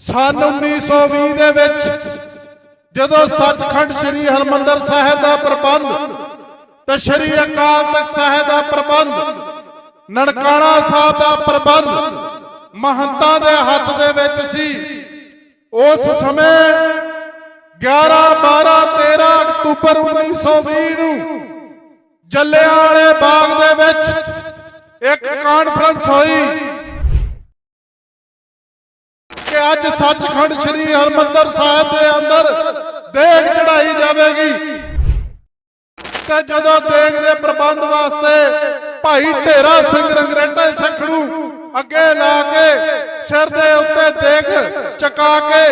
ਸਨ 1920 ਦੇ ਵਿੱਚ ਜਦੋਂ ਸੱਚਖੰਡ ਸ੍ਰੀ ਹਰਮੰਦਰ ਸਾਹਿਬ ਦਾ ਪ੍ਰਬੰਧ ਤੇ ਸ੍ਰੀ ਅਕਾਲ ਤਖਤ ਸਾਹਿਬ ਦਾ ਪ੍ਰਬੰਧ, ਨਨਕਾਣਾ ਸਾਹਿਬ ਦਾ ਪ੍ਰਬੰਧ ਮਹੰਤਾਂ ਦੇ ਹੱਥ ਦੇ ਵਿੱਚ ਸੀ, ਉਸ ਸਮੇਂ 11 12 13 ਅਕਤੂਬਰ 1920 ਨੂੰ ਜੱਲਿਆਂਵਾਲੇ ਬਾਗ ਦੇ ਵਿੱਚ ਇੱਕ ਕਾਨਫਰੰਸ ਹੋਈ। ਅੱਜ ਸੱਚਖੰਡ ਸ੍ਰੀ ਹਰਮੰਦਰ ਸਾਹਿਬ ਦੇ ਅੰਦਰ ਦੇਗ ਚੜਾਈ ਜਾਵੇਗੀ। ਤੇ ਜਦੋਂ ਦੇਗ ਦੇ ਪ੍ਰਬੰਧ ਵਾਸਤੇ ਭਾਈ ਢੇਰਾ ਸਿੰਘ ਰੰਗਰੇਟੇ ਸਿੱਖ ਅੱਗੇ ਲਾ ਕੇ ਸਿਰ ਦੇ ਉੱਤੇ ਦੇਗ ਚਕਾ ਕੇ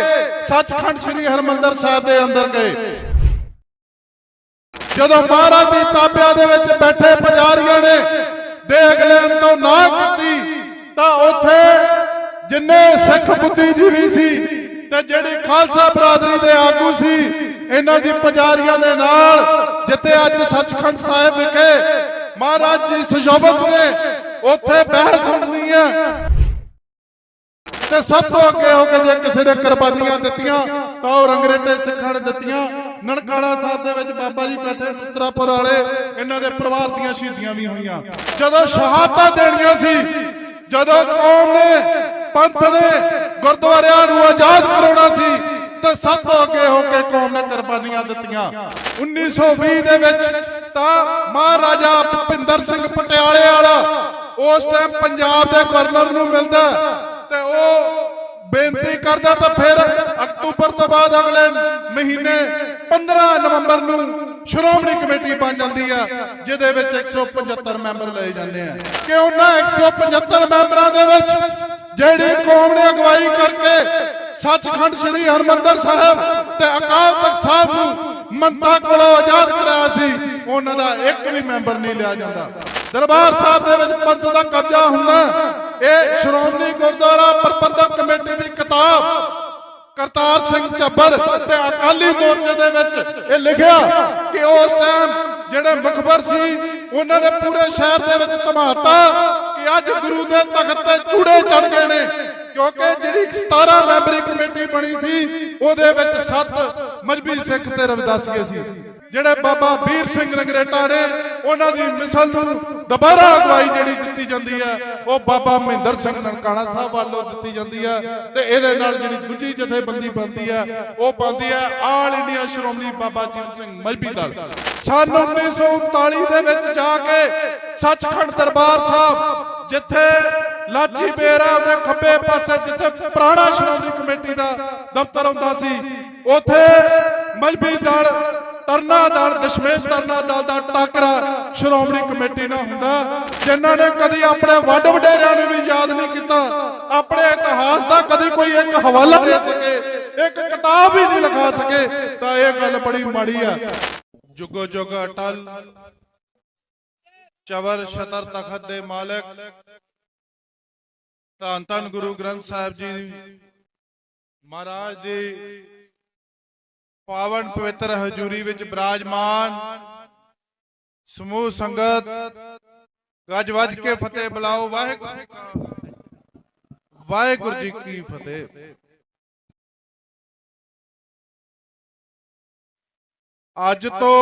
ਸੱਚਖੰਡ ਸ੍ਰੀ ਹਰਮੰਦਰ ਸਾਹਿਬ ਦੇ ਅੰਦਰ ਗਏ। ਜਦੋਂ ਮਹਾਰਾਜ ਦੀ ਤਾਬਿਆਂ ਦੇ ਵਿੱਚ ਬੈਠੇ ਪੁਜਾਰੀਆਂ ਨੇ ਦੇਖ ਲੈਣ ਤੋਂ ਨਾ ਜਿੰਨੇ ਸਿੱਖ ਬੁੱਧੀਜੀਵੀ ਸੀ ਤੇ ਜਿਹੜੀ ਖਾਲਸਾ ਬਰਾਦਰੀ ਦੇ ਆਗੂ ਸੀ, ਇਹਨਾਂ ਦੀ ਪੁਜਾਰੀਆਂ ਦੇ ਨਾਲ ਜਿੱਥੇ ਅੱਜ ਸੱਚਖੰਡ ਸਾਹਿਬ ਵਿਖੇ ਮਹਾਰਾਜ ਜੀ ਸੁਸ਼ੋਭਤ ਨੇ, ਉੱਥੇ ਬਹਿਸ ਹੁੰਦੀ ਹੈ ਤੇ ਸਭ ਤੋਂ ਅੱਗੇ ਹੋ ਕੇ ਜੇ ਕਿਸੇ ਨੇ ਕੁਰਬਾਨੀਆਂ ਦਿੱਤੀਆਂ, ਤਾਂ ਉਹ ਰੰਗਰੇਟੇ ਸਿੱਖਾਂ ਨੇ ਦਿੱਤੀਆਂ। ਨਨਕਾਣਾ ਸਾਹਿਬ ਦੇ ਵਿੱਚ ਬਾਬਾ ਜੀ ਬੈਠੇ ਮੁਸਤਰਾਪੁਰ ਵਾਲੇ, ਇਹਨਾਂ ਦੇ ਪਰਿਵਾਰ ਦੀਆਂ ਸ਼ਹੀਦੀਆਂ ਵੀ ਹੋਈਆਂ। ਜਦੋਂ ਸ਼ਹਾਦਤਾਂ ਦੇਣੀਆਂ ਸੀ, ਜਦੋਂ ਕੌਮ ਨੇ ਪੰਥ ਨੇ ਗੁਰਦੁਆਰਿਆਂ ਨੂੰ ਆਜ਼ਾਦ ਕਰਾਉਣਾ ਸੀ ਤਾਂ ਸਭ ਤੋਂ ਅੱਗੇ ਹੋ ਕੇ ਕੌਮ ਨੇ ਕੁਰਬਾਨੀਆਂ ਦਿੱਤੀਆਂ। 1920 ਦੇ ਵਿੱਚ ਤਾਂ ਮਹਾਰਾਜਾ ਭੁਪਿੰਦਰ ਸਿੰਘ ਪਟਿਆਲੇ ਵਾਲਾ ਉਸ ਟਾਈਮ ਪੰਜਾਬ ਦੇ ਗਵਰਨਰ ਨੂੰ ਮਿਲਦਾ ਤੇ ਉਹ ਬੇਨਤੀ ਕਰਦਾ ਤਾਂ ਫਿਰ ਅਕਤੂਬਰ ਤੋਂ ਬਾਅਦ ਅਗਲੇ ਮਹੀਨੇ 15 ਨਵੰਬਰ ਨੂੰ ਸ਼੍ਰੋਮਣੀ ਕਮੇਟੀ ਬਣ ਜਾਂਦੀ ਆ ਜਿਹਦੇ ਵਿੱਚ 175 ਮੈਂਬਰ ਲਏ ਜਾਂਦੇ ਆ। ਕਿ ਉਹਨਾਂ 175 ਮੈਂਬਰਾਂ ਦੇ ਵਿੱਚ ਜਿਹੜੀ ਕੌਮ ਨੇ ਅਗਵਾਈ ਕਰਕੇ ਸੱਚਖੰਡ ਸ੍ਰੀ ਹਰਮੰਦਰ ਸਾਹਿਬ ਤੇ ਅਕਾਲ ਤਖਤ ਸਾਹਿਬ ਨੂੰ ਮੰਤਾ ਕੋਲੋਂ ਆਜ਼ਾਦ ਕਰਾਇਆ ਸੀ, ਉਹਨਾਂ ਦਾ ਇੱਕ ਵੀ ਮੈਂਬਰ ਨਹੀਂ ਲਿਆ ਜਾਂਦਾ। ਦਰਬਾਰ ਸਾਹਿਬ ਦੇ ਵਿੱਚ ਪੰਥ ਦਾ ਕਬਜ਼ਾ ਹੁੰਦਾ ਇਹ ਸ਼੍ਰੋਮਣੀ ਗੁਰਦੁਆਰਾ ਪ੍ਰਬੰਧਕ ਕਮੇਟੀ ਦੀ ਕਿਤਾਬ ਕਰਤਾਰ ਸਿੰਘ ਚੱਬਰ ਤੇ ਅਕਾਲੀ ਮੋਰਚੇ ਦੇ ਵਿੱਚ ਇਹ ਲਿਖਿਆ ਕਿ ਉਸ ਟਾਈਮ ਜਿਹੜੇ ਮੁਖਬਰ ਸੀ, ਉਹਨਾਂ ਨੇ ਪੂਰੇ ਸ਼ਹਿਰ ਦੇ ਵਿੱਚ ਧਮਾਤਾ ਕਿ ਅੱਜ ਗੁਰੂ ਦੇ ਤਖਤ ਤੇ ਚੂੜੇ ਚੜ ਗਏ ਨੇ। ਕਿਉਂਕਿ ਜਿਹੜੀ 17 ਮੈਂਬਰੀ ਕਮੇਟੀ ਬਣੀ ਸੀ, ਉਹਦੇ ਵਿੱਚ 7 ਮਜਬੀ ਸਿੱਖ ਤੇ ਰਵਿਦਾਸੀਏ ਸੀ। ਜਿਹੜੇ ਬਾਬਾ ਵੀਰ ਸਿੰਘ ਰੰਗਰੇਟਾ ਨੇ ਉਹਨਾਂ ਦੀ ਮਿਸਲ ਨੂੰ ਦੁਬਾਰਾ ਅਗਵਾਈ ਜਿਹੜੀ ਦਿੱਤੀ ਜਾਂਦੀ ਹੈ ਉਹ ਬਾਬਾ ਮਹਿੰਦਰ ਸਿੰਘ ਨਨਕਾਣਾ ਸਾਹਿਬ ਵੱਲੋਂ ਦਿੱਤੀ ਜਾਂਦੀ ਹੈ ਤੇ ਇਹਦੇ ਨਾਲ ਜਿਹੜੀ ਦੂਜੀ ਜਥੇਬੰਦੀ ਬਣਦੀ ਹੈ ਉਹ ਬਣਦੀ ਹੈ ਆਲ ਇੰਡੀਆ ਸ਼੍ਰੋਮਣੀ ਬਾਬਾ ਜੀਵਨ ਸਿੰਘ ਮਜਬੀ ਦਲ। ਸਨ 1939 ਦੇ ਵਿੱਚ ਜਾ ਕੇ ਸੱਚਖੰਡ ਦਰਬਾਰ ਸਾਹਿਬ, ਜਿੱਥੇ ਲਾਚੀ ਬੇਰਾ ਦੇ ਖੱਬੇ ਪਾਸੇ ਜਿੱਥੇ ਪੁਰਾਣਾ ਸ਼੍ਰੋਮਣੀ ਕਮੇਟੀ ਦਾ ਦਫ਼ਤਰ ਹੁੰਦਾ ਸੀ, ਉਥੇ ਮਜਬੀ ਦਲ ਤਰਨਾ ਦਲ ਦਸ਼ਮੇਸ਼ ਤਰਨਾ ਦਲ ਦਾ ਟਾਕਰਾ ਸ਼੍ਰੋਮਣੀ ਕਮੇਟੀ ਨਾਲ ਹੁੰਦਾ। ਜਿਨ੍ਹਾਂ ਨੇ ਕਦੀ ਆਪਣੇ ਵੱਡ ਵਡੇਰਿਆਂ ਨੂੰ ਵੀ ਯਾਦ ਨਹੀਂ ਕੀਤਾ, ਆਪਣੇ ਇਤਿਹਾਸ ਦਾ ਕਦੀ ਕੋਈ ਇੱਕ ਹਵਾਲਾ ਦੇ ਸਕੇ, ਇੱਕ ਕਿਤਾਬ ਹੀ ਨਹੀਂ ਲਿਖਾ ਸਕੇ, ਤਾਂ ਇਹ ਗੱਲ ਬੜੀ ਮਾੜੀ ਆ। ਜੁਗੋ ਜੁਗ ਅਟਲ, ਚਵਰ ਸ਼ਤਰ ਤਖਤ ਦੇ ਮਾਲਕ, ਧੰਨ ਧੰਨ ਗੁਰੂ ਗ੍ਰੰਥ ਸਾਹਿਬ ਜੀ ਮਹਾਰਾਜ ਦੀ ਪਾਵਨ ਪਵਿੱਤਰ ਹਜ਼ੂਰੀ ਵਿੱਚ ਬਿਰਾਜਮਾਨ, ਸਮੂਹ ਸੰਗਤ ਗੱਜ ਵੱਜ ਕੇ ਫਤਿਹ ਬੁਲਾਓ, ਵਾਹਿਗੁਰੂ ਵਾਹਿਗੁਰੂ ਜੀ ਕੀ ਫਤਿਹ। ਅੱਜ ਤੋਂ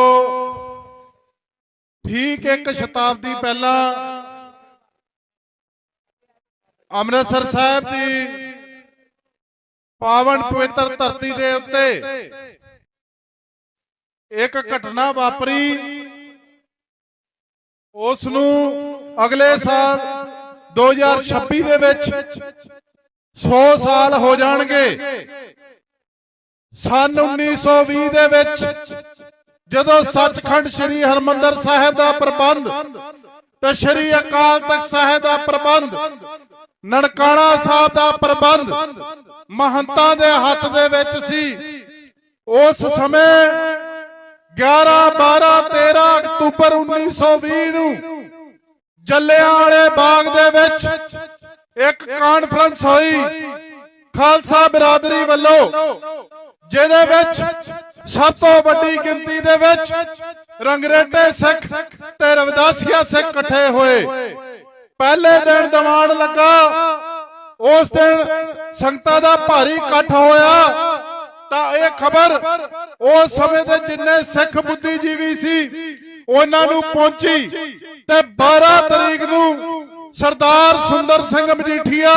ਠੀਕ ਇੱਕ ਸ਼ਤਾਬਦੀ ਪਹਿਲਾਂ ਅੰਮ੍ਰਿਤਸਰ ਸਾਹਿਬ ਦੀ ਪਾਵਨ ਪਵਿੱਤਰ ਧਰਤੀ ਦੇ ਉੱਤੇ ਇੱਕ ਘਟਨਾ ਵਾਪਰੀ। ਉਸ ਨੂੰ ਅਗਲੇ ਸਾਲ 2026 ਦੇ ਵਿੱਚ 100 ਸਾਲ ਹੋ ਜਾਣਗੇ। ਸਨ 1920 ਦੇ ਵਿੱਚ ਜਦੋਂ ਸੱਚਖੰਡ ਸ੍ਰੀ ਹਰਮੰਦਰ ਸਾਹਿਬ ਦਾ ਪ੍ਰਬੰਧ ਤੇ ਸ੍ਰੀ ਅਕਾਲ ਤਖਤ ਸਾਹਿਬ ਦਾ ਪ੍ਰਬੰਧ ਨਨਕਾਣਾ ਸਾਹਿਬ ਦਾ ਪ੍ਰਬੰਧ ਮਹੰਤਾਂ ਦੇ ਹੱਥ ਦੇ ਵਿੱਚ ਸੀ। ਉਸ ਸਮੇਂ 11 12 13 ਅਕਤੂਬਰ 1920 ਨੂੰ ਜੱਲਿਆਂਵਾਲੇ ਬਾਗ ਦੇ ਵਿੱਚ ਇੱਕ ਕਾਨਫਰੰਸ ਹੋਈ। ਖਾਲਸਾ ਬਰਾਦਰੀ ਵੱਲੋਂ, ਜਿਹਦੇ ਵਿੱਚ ਸਭ ਤੋਂ ਵੱਡੀ ਗਿਣਤੀ ਦੇ ਵਿੱਚ ਰੰਗਰੇਟੇ ਸਿੱਖ ਤੇ ਰਵਿਦਾਸੀਆ ਸਿੱਖ ਇਕੱਠੇ ਹੋਏ। ਪਹਿਲੇ ਦਿਨ ਦੀਵਾਨ ਲੱਗਾ, ਉਸ ਦਿਨ ਸੰਗਤਾਂ ਦਾ ਭਾਰੀ ਇਕੱਠ ਹੋਇਆ। ਤਾਂ ਇਹ ਖਬਰ। ਉਸ ਸਮੇਂ ਦੇ ਜਿੰਨੇ ਸਿੱਖ ਬੁੱਧੀਜੀਵੀ ਸੀ, ਉਹਨਾਂ ਨੂੰ ਪਹੁੰਚੀ ਤੇ 12 ਤਰੀਕ ਨੂੰ ਸਰਦਾਰ ਸੁੰਦਰ ਸਿੰਘ ਮਜੀਠੀਆ,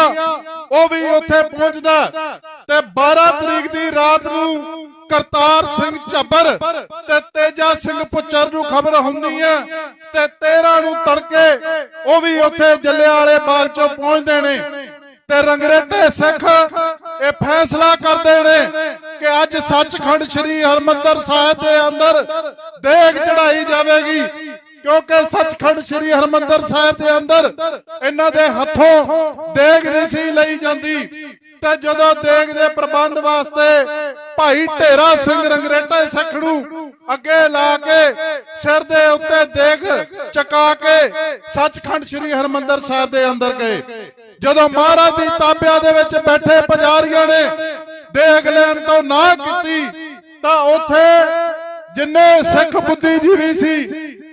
ਉਹ ਵੀ ਉੱਥੇ ਪਹੁੰਚਦਾ ਤੇ 12 ਤਰੀਕ ਦੀ ਰਾਤ ਨੂੰ ਕਰਤਾਰ ਸਿੰਘ ਝੱਬਰ ਤੇ ਤੇਜਾ ਸਿੰਘ ਪੁੱਚਰ ਨੂੰ ਖਬਰ ਹੁੰਦੀ ਹੈ ਤੇ 13 ਨੂੰ ਤੜਕੇ ਉਹ ਵੀ ਉੱਥੇ ਜੱਲਿਆਲੇ ਬਾਗ ਚੋਂ ਪਹੁੰਚਦੇ ਨੇ ਤੇ ਰੰਗਰੇਟੇ ਸਿੱਖ ਇਹ ਫੈਸਲਾ ਕਰਦੇ ਨੇ ਕਿ ਅੱਜ ਸੱਚਖੰਡ ਸ੍ਰੀ ਹਰਮੰਦਰ ਸਾਹਿਬ ਦੇ ਅੰਦਰ ਦੇਗ ਚੜਾਈ ਜਾਵੇਗੀ, ਕਿਉਂਕਿ ਸੱਚਖੰਡ ਸ੍ਰੀ ਹਰਮੰਦਰ ਸਾਹਿਬ ਦੇ ਅੰਦਰ ਇਹਨਾਂ ਦੇ ਹੱਥੋਂ ਦੇਗ ਨਹੀਂ ਸੀ ਲਈ ਜਾਂਦੀ। ਤੇ ਜਦੋਂ ਦੇਗ ਦੇ ਪ੍ਰਬੰਧ ਵਾਸਤੇ ਭਾਈ ਢੇਰਾ ਸਿੰਘ ਰੰਗਰੇਟਾ ਸਿੱਖ ਨੂੰ ਅੱਗੇ ਲਾ ਕੇ ਸਿਰ ਦੇ ਉੱਤੇ ਦੇਗ ਚਕਾ ਕੇ ਸੱਚਖੰਡ ਸ੍ਰੀ ਹਰਮੰਦਰ ਸਾਹਿਬ ਦੇ ਅੰਦਰ ਗਏ। ਜਦੋਂ ਮਹਾਰਾਜ ਦੀ ਤਾਬਿਆਂ ਦੇ ਵਿੱਚ ਬੈਠੇ ਪੁਜਾਰੀਆਂ ਨੇ ਦੇਖ ਲੈਣ ਤੋਂ ਨਾ ਕੀਤੀ, ਤਾਂ ਉੱਥੇ ਜਿੰਨੇ ਸਿੱਖ ਬੁੱਧੀਜੀਵੀ ਸੀ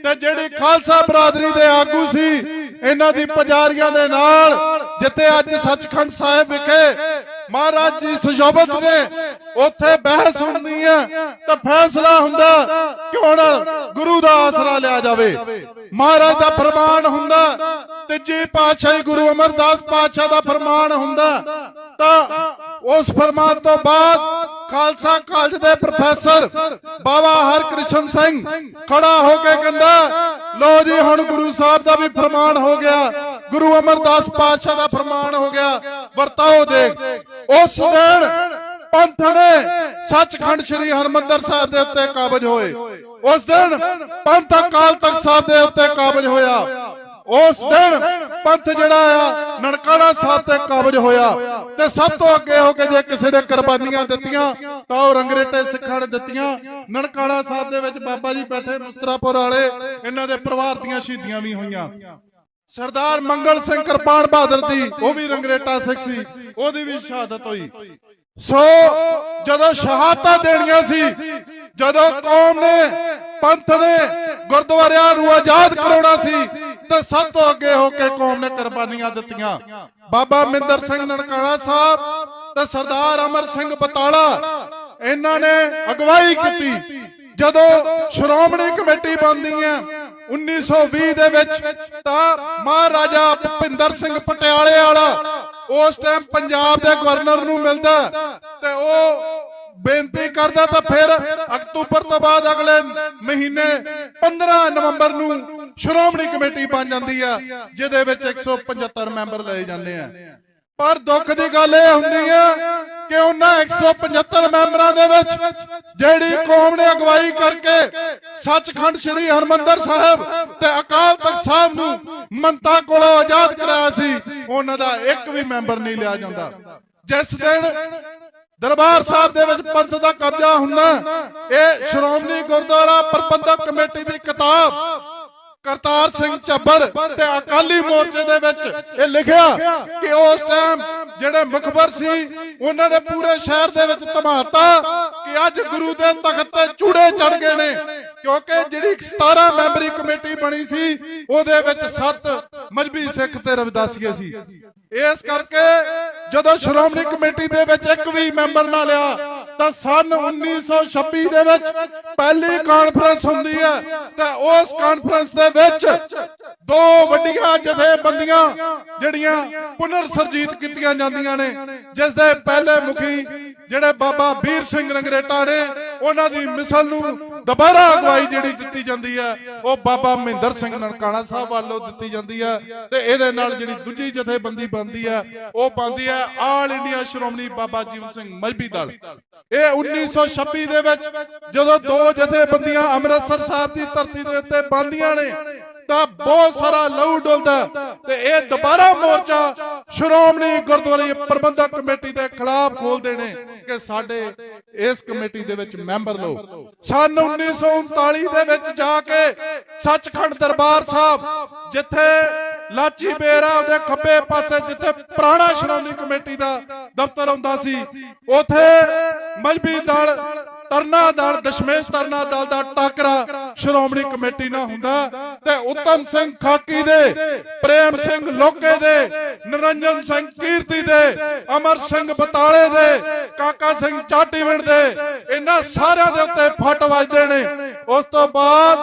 ਤੇ ਜਿਹੜੀ ਖਾਲਸਾ ਬਰਾਦਰੀ ਦੇ ਆਗੂ ਸੀ, ਇਹਨਾਂ ਦੀ ਪੁਜਾਰੀਆਂ ਦੇ ਨਾਲ, ਜਿੱਥੇ ਅੱਜ ਸੱਚਖੰਡ ਸਾਹਿਬ ਵਿਖੇ ਮਹਾਰਾਜ ਜੀ ਸੁਸ਼ੋਭਿਤ ਨੇ, ਉੱਥੇ ਬਹਿਸ ਹੁੰਦੀ ਹੈ, ਤਾਂ ਫੈਸਲਾ ਹੁੰਦਾ ਕਿ ਹੁਣ ਗੁਰੂ ਦਾ ਆਸਰਾ ਲਿਆ ਜਾਵੇ। ਮਹਾਰਾਜ ਦਾ ਫਰਮਾਨ ਹੁੰਦਾ ਤੀਜੀ ਪਾਤਸ਼ਾਹੀ ਗੁਰੂ ਅਮਰਦਾਸ ਪਾਤਸ਼ਾਹ ਦਾ ਫਰਮਾਨ ਹੁੰਦਾ, ਤਾਂ ਉਸ ਫਰਮਾਨ ਤੋਂ ਬਾਅਦ ਖਾਲਸਾ ਕਾਲਜ ਦੇ ਪ੍ਰੋਫੈਸਰ ਬਾਬਾ ਹਰਕ੍ਰਿਸ਼ਨ ਸਿੰਘ ਖੜਾ ਹੋ ਕੇ ਕਹਿੰਦਾ ਲੋ ਜੀ, ਹੁਣ ਗੁਰੂ ਸਾਹਿਬ ਦਾ ਵੀ ਫਰਮਾਨ ਹੋ ਗਿਆ। ਗੁਰੂ ਅਮਰਦਾਸ ਪਾਤਸ਼ਾਹ ਦਾ ਫਰਮਾਨ ਹੋ ਗਿਆ, ਵਰਤਾਓ ਦੇਖ। ਉਸ ਦਿਨ ਪੰਥ ਨੇ ਸੱਚਖੰਡ ਸ੍ਰੀ ਹਰਮੰਦਰ ਸਾਹਿਬ ਦੇ ਉੱਤੇ ਕਾਬਜ ਹੋਏ। ਉਸ ਦਿਨ ਪੰਥ ਅਕਾਲ ਤਖਤ ਸਾਹਿਬ ਦੇ ਉੱਤੇ ਕਾਬਜ ਹੋਇਆ। ਉਸ ਦਿਨ ਪੰਥ ਜਿਹੜਾ ਆ, ਨਨਕਾਣਾ ਸਾਹਿਬ ਤੇ ਕਾਬਜ ਹੋਇਆ। ਤੇ ਸਭ ਤੋਂ ਅੱਗੇ ਹੋ ਕੇ ਜੇ ਕਿਸੇ ਨੇ ਕੁਰਬਾਨੀਆਂ ਦਿੱਤੀਆਂ, ਤਾਂ ਉਹ ਰੰਗਰੇਟੇ ਸਿੱਖਾਂ ਨੇ ਦਿੱਤੀਆਂ। ਨਨਕਾਣਾ ਸਾਹਿਬ ਦੇ ਵਿੱਚ ਬਾਬਾ ਜੀ ਬੈਠੇ ਮੁਸਤਰਾਪੁਰ ਵਾਲੇ, ਇਹਨਾਂ ਦੇ ਪਰਿਵਾਰ ਦੀਆਂ ਸ਼ਹੀਦੀਆਂ ਵੀ ਹੋਈਆਂ। ਸਰਦਾਰ ਮੰਗਲ ਸਿੰਘ ਕਿਰਪਾਨ ਬਹਾਦਰ ਦੀ, ਉਹ ਵੀ ਰੰਗਰੇਟਾ ਸਿੱਖ ਸੀ, ਉਹਦੀ ਵੀ ਸ਼ਹਾਦਤ ਹੋਈ। ਸੋ ਜਦੋਂ ਸ਼ਹਾਦਤਾਂ ਦੇਣੀਆਂ ਸੀ, ਜਦੋਂ ਕੌਮ ਨੇ, ਪੰਥ ਨੇ ਗੁਰਦੁਆਰਿਆਂ ਨੂੰ ਆਜ਼ਾਦ ਕਰਾਉਣਾ ਸੀ, ਤਾਂ ਸਭ ਤੋਂ ਅੱਗੇ ਹੋ ਕੇ ਕੌਮ ਨੇ ਕੁਰਬਾਨੀਆਂ ਦਿੱਤੀਆਂ। ਬਾਬਾ ਮਿੰਦਰ ਸਿੰਘ ਨਨਕਾਣਾ ਸਾਹਿਬ ਤੇ ਸਰਦਾਰ ਅਮਰ ਸਿੰਘ ਬਤਾਲਾ, ਇਹਨਾਂ ਨੇ ਅਗਵਾਈ ਕੀਤੀ। ਜਦੋਂ ਸ਼੍ਰੋਮਣੀ ਕਮੇਟੀ ਬਣਦੀ ਹੈ 1920 ਦੇ ਵਿੱਚ ਤਾਂ ਮਹਾਰਾਜਾ ਭੁਪਿੰਦਰ ਸਿੰਘ ਪਟਿਆਲੇ ਵਾਲਾ ਉਸ ਟਾਈਮ ਪੰਜਾਬ ਦੇ ਗਵਰਨਰ ਨੂੰ ਮਿਲਦਾ ਤੇ ਉਹ ਬੇਨਤੀ ਕਰਦਾ ਤਾਂ ਫਿਰ ਅਕਤੂਬਰ ਤੋਂ ਬਾਅਦ ਅਗਲੇ ਮਹੀਨੇ 15 ਨਵੰਬਰ ਨੂੰ ਸ਼੍ਰੋਮਣੀ ਕਮੇਟੀ ਬਣ ਜਾਂਦੀ ਆ, ਜਿਹਦੇ ਵਿੱਚ 175 ਮੈਂਬਰ ਲਏ ਜਾਂਦੇ ਆ। ਪਰ ਦੁੱਖ ਦੀ ਗੱਲ ਇਹ ਹੁੰਦੀ ਆ ਕਿ ਉਹਨਾਂ 175 ਮੈਂਬਰਾਂ ਦੇ ਵਿੱਚ ਜਿਹੜੀ ਕੌਮ ਨੇ ਅਗਵਾਈ ਕਰਕੇ ਸੱਚਖੰਡ ਸ੍ਰੀ ਹਰਮੰਦਰ ਸਾਹਿਬ ਤੇ ਅਕਾਲ ਤਖਤ ਸਾਹਿਬ ਨੂੰ ਮੰਤਾ ਕੋਲੋਂ ਆਜ਼ਾਦ ਕਰਾਇਆ ਸੀ, ਉਹਨਾਂ ਦਾ ਇੱਕ ਵੀ ਮੈਂਬਰ ਨਹੀਂ ਲਿਆ ਜਾਂਦਾ। ਜਿਸ ਦਿਨ ਦਰਬਾਰ ਸਾਹਿਬ ਦੇ ਵਿੱਚ ਪੰਥ ਦਾ ਕਬਜ਼ਾ ਹੁੰਦਾ, ਇਹ ਸ਼੍ਰੋਮਣੀ ਗੁਰਦੁਆਰਾ ਪ੍ਰਬੰਧਕ ਕਮੇਟੀ ਦੀ ਕਿਤਾਬ ਕਰਤਾਰ ਸਿੰਘ ਚੱਬਰ ਤੇ ਅਕਾਲੀ ਮੋਰਚੇ ਦੇ ਵਿੱਚ ਇਹ ਲਿਖਿਆ ਕਿ ਉਸ ਟਾਈਮ ਜਿਹੜੇ ਮੁਖਬਰ ਸੀ, ਉਹਨਾਂ ਨੇ ਪੂਰੇ ਸ਼ਹਿਰ ਦੇ ਵਿੱਚ ਧਮਾਤਾ ਕਿ ਅੱਜ ਗੁਰੂ ਦੇ ਤਖਤ ਤੇ ਚੂੜੇ ਚੜ ਗਏ ਨੇ। ਕਿਉਂਕਿ ਜਿਹੜੀ 17 ਮੈਂਬਰੀ ਕਮੇਟੀ ਬਣੀ ਸੀ, ਉਹਦੇ ਵਿੱਚ 7 ਮਜਬੀ ਸਿੱਖ ਤੇ ਰਵਿਦਾਸੀਏ ਸੀ। ਇਸ ਕਰਕੇ ਜਦੋਂ ਸ਼੍ਰੋਮਣੀ ਕਮੇਟੀ ਦੇ ਵਿੱਚ ਇੱਕ ਵੀ ਮੈਂਬਰ ਨਾ ਲਿਆ ਤਾਂ ਸਨ 1926 ਦੇ ਵਿੱਚ ਪਹਿਲੀ ਕਾਨਫਰੰਸ ਹੁੰਦੀ ਹੈ ਤੇ ਉਸ ਕਾਨਫਰੰਸ ਦੇ ਵਿੱਚ ਦੋ ਵੱਡੀਆਂ ਜਥੇਬੰਦੀਆਂ ਜਿਹੜੀਆਂ ਪੁਨਰ ਸਰਜੀਤ ਕੀਤੀਆਂ ਜਾਂਦੀਆਂ ਨੇ, ਜਿਸ ਦੇ ਪਹਿਲੇ ਮੁਖੀ ਜਿਹੜੇ ਬਾਬਾ ਵੀਰ ਸਿੰਘ ਰੰਗਰੇਟਾ ਨੇ, ਉਹਨਾਂ ਦੀ ਮਿਸਲ ਨੂੰ ਦੁਬਾਰਾ ਅਗਵਾਈ ਜਿਹੜੀ ਦਿੱਤੀ ਜਾਂਦੀ ਹੈ ਉਹ ਬਾਬਾ ਮਹਿੰਦਰ ਸਿੰਘ ਨਨਕਾਣਾ ਸਾਹਿਬ ਵੱਲੋਂ ਦਿੱਤੀ ਜਾਂਦੀ ਹੈ ਤੇ ਇਹਦੇ ਨਾਲ ਜਿਹੜੀ ਦੂਜੀ ਜਥੇਬੰਦੀ ਬਣਦੀ ਹੈ ਉਹ ਬਣਦੀ ਹੈ ਆਲ ਇੰਡੀਆ ਸ਼੍ਰੋਮਣੀ ਬਾਬਾ ਜੀਵਨ ਸਿੰਘ ਮਜਬੀ ਦਲ। ਇਹ 1926 ਦੇ ਵਿੱਚ ਜਦੋਂ ਦੋ ਜਥੇਬੰਦੀਆਂ ਅੰਮ੍ਰਿਤਸਰ ਸਾਹਿਬ ਦੀ ਧਰਤੀ ਦੇ ਉੱਤੇ ਬਣਦੀਆਂ ਨੇ, ਤਾਂ ਬਹੁਤ ਸਾਰਾ ਲਹੂ ਡੁੱਲਦਾ ਤੇ ਇਹ ਦੁਬਾਰਾ ਮੋਰਚਾ ਸ਼੍ਰੋਮਣੀ ਗੁਰਦੁਆਰੇ ਪ੍ਰਬੰਧਕ ਕਮੇਟੀ ਦੇ ਖਿਲਾਫ ਖੋਲਦੇ ਨੇ ਕਿ ਸਾਡੇ ਇਸ ਕਮੇਟੀ ਦੇ ਵਿੱਚ ਮੈਂਬਰ ਲੋ ਸਨ 1939 ਦੇ ਵਿੱਚ ਜਾ ਕੇ ਸੱਚਖੰਡ ਦਰਬਾਰ ਸਾਹਿਬ, ਜਿੱਥੇ ਲਾਚੀ ਬੇਰਾ ਉਹਦੇ ਖੱਬੇ ਪਾਸੇ ਜਿੱਥੇ ਪੁਰਾਣਾ ਸ਼੍ਰੋਮਣੀ ਕਮੇਟੀ ਦਾ ਦਫ਼ਤਰ ਹੁੰਦਾ ਸੀ, ਉਥੇ ਮਜਬੀ ਦਲ ਤਰਨਾ ਦਲ, ਦਸ਼ਮੇਸ਼ ਤਰਨਾ ਦਲ ਦਾ ਟਾਕਰਾ ਸ਼੍ਰੋਮਣੀ ਕਮੇਟੀ ਨਾਲ ਹੁੰਦਾ ਤੇ ਉਤਮ ਸਿੰਘ ਖਾਕੀ ਦੇ, ਪ੍ਰੇਮ ਸਿੰਘ ਲੋਕੇ ਦੇ ਨਿਰੰਜਨ ਸਿੰਘ ਕੀਰਤੀ ਦੇ, ਅਮਰ ਸਿੰਘ ਬਤਾਲੇ ਦੇ, ਕਾਕਾ ਸਿੰਘ ਚਾਟੀਵਿੰਡ ਦੇ, ਇਹਨਾਂ ਸਾਰਿਆਂ ਦੇ ਉੱਤੇ ਫੱਟ ਵੱਜਦੇ ਨੇ। ਉਸ ਤੋਂ ਬਾਅਦ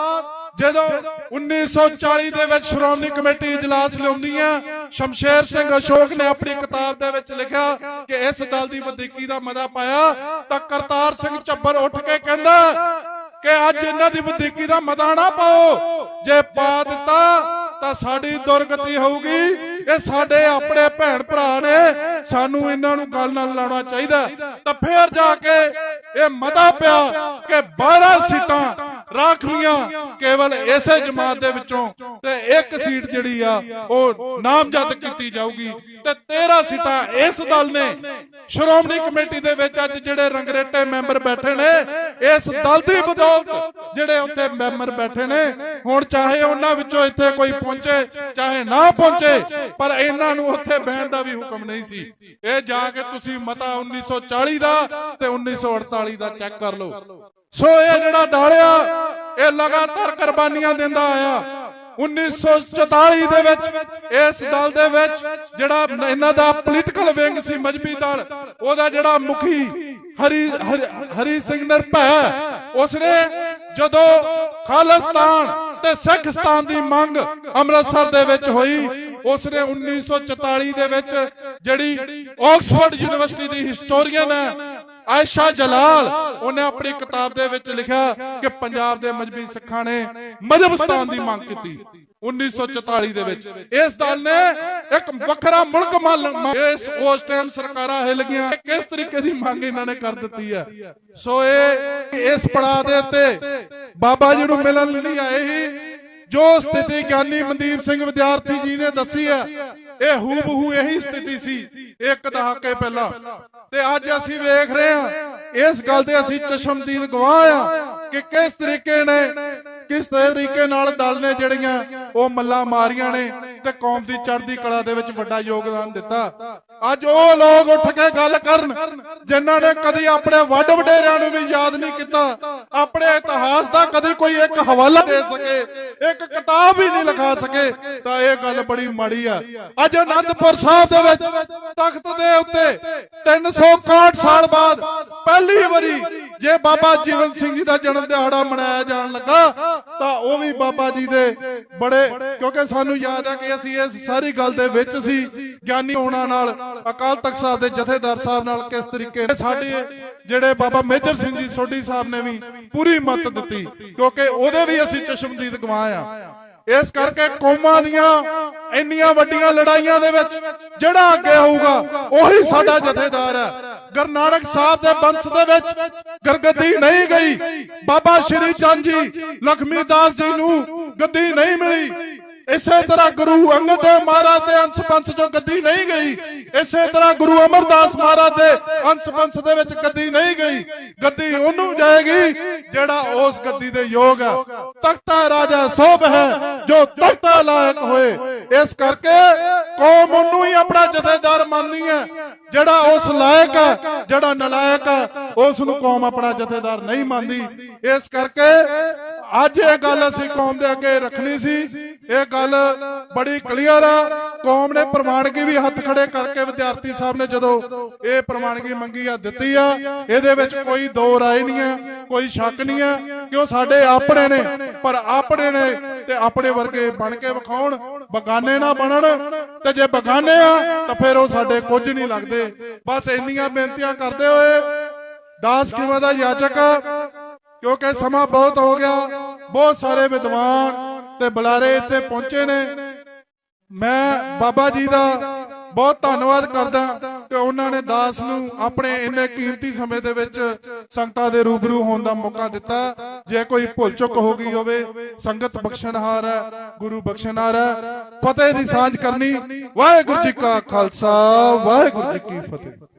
ਜਦੋਂ 1940 ਦੇ ਵਿੱਚ ਸ਼੍ਰੋਮਣੀ ਕਮੇਟੀ ਇਜਲਾਸ ਲਿਆਉਂਦੀ ਆ, ਸ਼ਮਸ਼ੇਰ ਸਿੰਘ ਅਸ਼ੋਕ ਨੇ ਆਪਣੀ ਕਿਤਾਬ ਦੇ ਵਿੱਚ ਲਿਖਿਆ ਕਿ ਇਸ ਦਲ ਦੀ ਵਧੀਕੀ ਦਾ ਮਦਾ ਪਾਇਆ, ਤਾਂ ਕਰਤਾਰ ਸਿੰਘ ਚੱਬਰ ਉੱਠ ਕੇ ਕਹਿੰਦਾ ਕਿ ਅੱਜ ਇਹਨਾਂ ਦੀ ਵਧੀਕੀ ਦਾ ਮਦਾ ਨਾ ਪਾਓ। ਜੇ ਪਾ ਦਿੱਤਾ, ਤਾਂ ਸਾਡੀ ਦੁਰਗਤੀ ਹੋਊਗੀ। ਇਹ ਸਾਡੇ ਆਪਣੇ ਭੈਣ ਭਰਾ ਨੇ, ਸਾਨੂੰ ਇਹਨਾਂ ਨੂੰ ਗੱਲ ਨਾਲ ਲਾਉਣਾ ਚਾਹੀਦਾ। ਤਾਂ ਫੇਰ ਜਾ ਕੇ ਇਹ ਮਤਾ ਪਿਆ ਕਿ 12 ਸੀਟਾਂ ਰੱਖ ਕੇਵਲ ਇਸੇ ਜਮਾਤ ਦੇ ਵਿੱਚੋਂ ਤੇ ਇੱਕ ਸੀਟ ਜਿਹੜੀ ਆ, ਉਹ ਨਾਮਜ਼ਦ ਕੀਤੀ ਜਾਊਗੀ। ਤੇ 13 ਸੀਟਾਂ ਇਸ ਦਲ ਨੇ ਸ਼੍ਰੋਮਣੀ ਕਮੇਟੀ ਦੇ ਵਿੱਚ ਅੱਜ ਜਿਹੜੇ ਰੰਗਰੇਟੇ ਮੈਂਬਰ ਬੈਠੇ ਨੇ, ਇਸ ਦਲ ਦੀ ਬਦੌਲਤ ਜਿਹੜੇ ਉੱਥੇ ਮੈਂਬਰ ਬੈਠੇ ਨੇ, ਹੁਣ ਚਾਹੇ ਉਹਨਾਂ ਵਿੱਚੋਂ ਇੱਥੇ ਕੋਈ ਪਹੁੰਚੇ, ਚਾਹੇ ਨਾ ਪਹੁੰਚੇ, ਪਰ ਇਹਨਾਂ ਨੂੰ ਉੱਥੇ ਬਹਿਣ ਦਾ ਵੀ ਹੁਕਮ ਨਹੀਂ ਸੀ। ਇਹ ਜਾ ਕੇ ਤੁਸੀਂ ਮਤਾ 1940 ਦਾ ਤੇ 1948 ਦਾ ਚੈੱਕ ਕਰ ਲਓ। ਸੋ ਇਹ ਜਿਹੜਾ ਦਾਲਿਆ ਇਹ ਲਗਾਤਾਰ ਕੁਰਬਾਨੀਆਂ ਦਿੰਦਾ ਆਇਆ। 1944 ਦੇ ਵਿੱਚ, ਇਸ ਦਲ ਦੇ ਵਿੱਚ ਜਿਹੜਾ ਇਹਨਾਂ ਦਾ ਪੋਲੀਟੀਕਲ ਵਿੰਗ ਸੀ ਮਜਬੀ ਦਲ, ਉਹਦਾ ਜਿਹੜਾ ਮੁਖੀ ਹਰੀ, ਹਰੀ- ਸਿੰਘ ਨਿਰਭੈ, ਉਸਨੇ ਜਦੋਂ ਖਾਲਿਸਤਾਨ ਤੇ ਸਿੱਖਸਤਾਨ ਦੀ ਮੰਗ ਅੰਮ੍ਰਿਤਸਰ ਦੇ ਵਿੱਚ ਹੋਈ, ਉਸਨੇ 1944 ਦੇ ਵਿੱਚ ਜਿਹੜੀ ਆਕਸਫੋਰਡ ਯੂਨੀਵਰਸਿਟੀ ਦੀ ਹਿਸਟੋਰੀਅਨ ਹੈ ਆਇਸ਼ਾ ਜਲਾਲ, ਉਹਨੇ ਆਪਣੀ ਕਿਤਾਬ ਦੇ ਵਿੱਚ ਲਿਖਿਆ ਕਿ ਪੰਜਾਬ ਦੇ ਮਜਬੀ ਸਿੱਖਾਂ ਨੇ ਮਜਬਸਤਾਨ ਦੀ ਮੰਗ ਕੀਤੀ 1944 ਦੇ ਵਿੱਚ। ਇਸ ਦਲ ਨੇ ਇੱਕ ਵੱਖਰਾ ਮੁਲਕ ਮੰਨ ਇਸ ਉਸ ਟਾਈਮ ਸਰਕਾਰਾਂ ਹਿੱਲ ਗਈਆਂ। ਕਿਸ ਤਰੀਕੇ ਦੀ ਮੰਗ ਇਹਨਾਂ ਨੇ ਕਰ ਦਿੱਤੀ ਹੈ? ਸੋ ਇਹ ਇਸ ਪੜਾਅ ਦੇ ਉੱਤੇ ਬਾਬਾ ਜੀ ਨੂੰ ਮਿਲਣ ਲਈ ਆਏ ਸੀ। ਜੋ ਸਥਿਤੀ ਗਿਆਨੀ ਮਨਦੀਪ ਸਿੰਘ ਵਿਦਿਆਰਥੀ ਜੀ ਨੇ ਦੱਸੀ ਹੈ ਇਹ ਹੂ ਬਹੂ ਇਹੀ ਸਥਿਤੀ ਸੀ। ਇੱਕ ਦਹਾਕੇ ਪਹਿਲਾਂ। ਤੇ ਅੱਜ ਅਸੀਂ ਵੇਖ ਰਹੇ ਹਾਂ ਇਸ ਗੱਲ ਦੇ ਅਸੀਂ ਚਸ਼ਮਦੀਦ ਗਵਾਹ ਆ ਕਿ ਕਿਸ ਤਰੀਕੇ ਨੇ, ਕਿਸ ਤਰੀਕੇ ਨਾਲ ਦਲ ਨੇ ਜਿਹੜੀਆਂ ਉਹ ਮੱਲਾ ਮਾਰੀਆਂ ਨੇ ਤੇ ਕੌਮ ਦੀ ਚੜ੍ਹਦੀ ਕਲਾ ਦੇ ਵਿੱਚ ਵੱਡਾ ਯੋਗਦਾਨ ਦਿੱਤਾ। ਅੱਜ ਉਹ ਲੋਕ ਉੱਠ ਕੇ ਗੱਲ ਕਰਨ ਜਿਨ੍ਹਾਂ ਨੇ ਕਦੀ ਆਪਣੇ ਵੱਡ ਵਡੇਰਿਆਂ ਨੂੰ ਵੀ ਯਾਦ ਨਹੀਂ ਕੀਤਾ, ਆਪਣੇ ਇਤਿਹਾਸ ਦਾ ਕਦੀ ਕੋਈ ਇੱਕ ਹਵਾਲਾ ਦੇ ਸਕੇ, ਇੱਕ ਕਿਤਾਬ ਵੀ ਨਹੀਂ ਲਿਖਾ ਸਕੇ, ਤਾਂ ਇਹ ਗੱਲ ਬੜੀ ਮਾੜੀ ਆ। ਅੱਜ ਅਨੰਦਪੁਰ ਸਾਹਿਬ ਦੇ ਵਿੱਚ ਤਖਤ ਦੇ ਉੱਤੇ 361 ਸਾਲ ਬਾਅਦ ਪਹਿਲੀ ਵਾਰੀ ਜੇ ਬਾਬਾ ਜੀਵਨ ਸਿੰਘ ਜੀ ਦਾ ਜਨਮ ਦਿਹਾੜਾ ਮਨਾਇਆ ਜਾਣ ਲੱਗਾ, ਤਾਂ ਉਹ ਵੀ ਬਾਬਾ ਜੀ ਦੇ ਬੜੇ, ਕਿਉਂਕਿ ਸਾਨੂੰ ਯਾਦ ਹੈ ਕਿ ਅਸੀਂ ਇਸ ਸਾਰੀ ਗੱਲ ਦੇ ਵਿੱਚ ਸੀ, ਗਿਆਨੀ ਹੋਣਾ ਨਾਲ, ਅਕਾਲ ਤਖਤ ਸਾਹਿਬ ਦੇ ਜਥੇਦਾਰ ਸਾਹਿਬ ਨਾਲ ਕਿਸ ਤਰੀਕੇ ਸਾਡੇ ਜਿਹੜੇ ਬਾਬਾ ਮੇਜਰ ਸਿੰਘ ਜੀ ਸੋਢੀ ਸਾਹਿਬ ਨੇ ਵੀ ਪੂਰੀ ਮਤ ਦਿੱਤੀ, ਕਿਉਂਕਿ ਉਹਦੇ ਵੀ ਅਸੀਂ ਚਸ਼ਮਦੀਦ ਗਵਾਹ ਇਸ ਕਰਕੇ ਕੌਮਾਂ ਦੀਆਂ ਇੰਨੀਆਂ ਵੱਡੀਆਂ ਲੜਾਈਆਂ ਦੇ ਵਿੱਚ ਜਿਹੜਾ ਅੱਗੇ ਹੋਊਗਾ ਉਹੀ ਸਾਡਾ ਜਥੇਦਾਰ ਹੈ ਗੁਰਨਾਨਕ ਸਾਹਿਬ ਦੇ ਬੰਸ ਦੇ ਵਿੱਚ ਗਰਗੱਦੀ ਨਹੀਂ ਗਈ। ਬਾਬਾ ਸ਼੍ਰੀ ਚੰਦ ਜੀ, ਲਖਮੀ ਦਾਸ ਜੀ ਨੂੰ ਗੱਦੀ ਨਹੀਂ ਮਿਲੀ। ਇਸੇ ਤਰ੍ਹਾਂ ਗੁਰੂ ਅੰਗਦ ਦੇਵ ਮਹਾਰਾਜ ਦੇ ਅੰਸ਼ ਪੰਥ ਚੋਂ ਗੱਦੀ ਨਹੀਂ ਗਈ। ਇਸੇ ਤਰ੍ਹਾਂ ਗੁਰੂ ਅਮਰਦਾਸ ਮਹਾਰਾਜ ਦੇ ਅੰਸ਼ ਪੰਥ ਦੇ ਵਿੱਚ ਗੱਦੀ ਨਹੀਂ ਗਈ। ਗੱਦੀ ਉਹਨੂੰ ਜਾਏਗੀ ਜਿਹੜਾ ਉਸ ਗੱਦੀ ਦੇ ਯੋਗ ਹੈ ਤਖਤਾ ਰਾਜਾ ਸੋਭ ਹੈ ਜੋ ਤਖਤਾ ਲਾਇਕ ਹੋਏ। ਇਸ ਕਰਕੇ ਕੌਮ ਉਹਨੂੰ ਹੀ ਆਪਣਾ ਜਥੇਦਾਰ ਮੰਨਦੀ ਹੈ। ਜਿਹੜਾ ਉਸ ਲਾਇਕ ਹੈ ਜਿਹੜਾ ਨਲਾਇਕ ਹੈ ਉਸ ਨੂੰ ਕੌਮ ਆਪਣਾ ਜਥੇਦਾਰ ਨਹੀਂ ਮੰਨਦੀ। ਇਸ ਕਰਕੇ ਅੱਜ ਇਹ ਗੱਲ ਅਸੀਂ ਕੌਮ ਦੇ ਅੱਗੇ ਰੱਖਣੀ ਸੀ। ਇਹ ਗੱਲ ਬੜੀ ਕਲੀਅਰ ਆ। ਕੌਮ ਨੇ ਪ੍ਰਮਾਣਗੀ ਵੀ ਹੱਥ ਖੜੇ ਕਰਕੇ ਵਿਦਿਆਰਥੀ ਸਾਹਿਬ ਨੇ ਜਦੋਂ ਇਹ ਪ੍ਰਮਾਣਗੀ ਮੰਗੀ ਆ, ਦਿੱਤੀ ਆ, ਇਹਦੇ ਵਿੱਚ ਕੋਈ ਦੋ ਰਾਏ ਨਹੀਂ ਆ, ਕੋਈ ਸ਼ੱਕ ਨਹੀਂ ਆ ਕਿ ਉਹ ਸਾਡੇ ਆਪਣੇ ਨੇ, ਪਰ ਆਪਣੇ ਨੇ ਤੇ ਆਪਣੇ ਵਰਗੇ ਬਣ ਕੇ ਵਿਖਾਉਣ, ਬਗਾਨੇ ਨਾ ਬਣਨ ਤੇ ਜੇ ਬਗਾਨੇ ਆ ਤਾਂ ਫਿਰ ਉਹ ਸਾਡੇ ਕੁਝ ਨਹੀਂ ਲੱਗਦੇ। ਬਸ ਇੰਨੀਆਂ ਬੇਨਤੀਆਂ ਕਰਦੇ ਹੋਏ, ਦਾਸ ਕਿਵੇਂ ਦਾ ਯਾਚਕ ਕਿਉਂਕਿ ਸਮਾਂ ਬਹੁਤ ਹੋ ਗਿਆ, ਬਹੁਤ ਸਾਰੇ ਵਿਦਵਾਨ ਤੇ ਬੁਲਾਰੇ ਇੱਥੇ ਪਹੁੰਚੇ ਨੇ। ਮੈਂ ਬਾਬਾ ਜੀ ਦਾ ਬਹੁਤ ਧੰਨਵਾਦ ਕਰਦਾ ਕਿ ਉਹਨਾਂ ਨੇ ਦਾਸ ਨੂੰ ਆਪਣੇ ਇੰਨੇ ਕੀਮਤੀ ਸਮੇਂ ਦੇ ਵਿੱਚ ਸੰਗਤਾਂ ਦੇ ਰੂਬਰੂ ਹੋਣ ਦਾ ਮੌਕਾ ਦਿੱਤਾ। ਜੇ ਕੋਈ ਭੁੱਲ ਚੁੱਕ ਹੋ ਗਈ ਹੋਵੇ, ਸੰਗਤ ਬਖਸ਼ਣਹਾਰ ਹੈ, ਗੁਰੂ ਬਖਸ਼ਣਹਾਰ ਹੈ। ਫਤਿਹ ਦੀ ਸਾਂਝ ਕਰਨੀ। ਵਾਹਿਗੁਰੂ ਜੀ ਕਾ ਖਾਲਸਾ, ਵਾਹਿਗੁਰੂ ਜੀ ਕੀ ਫਤਿਹ।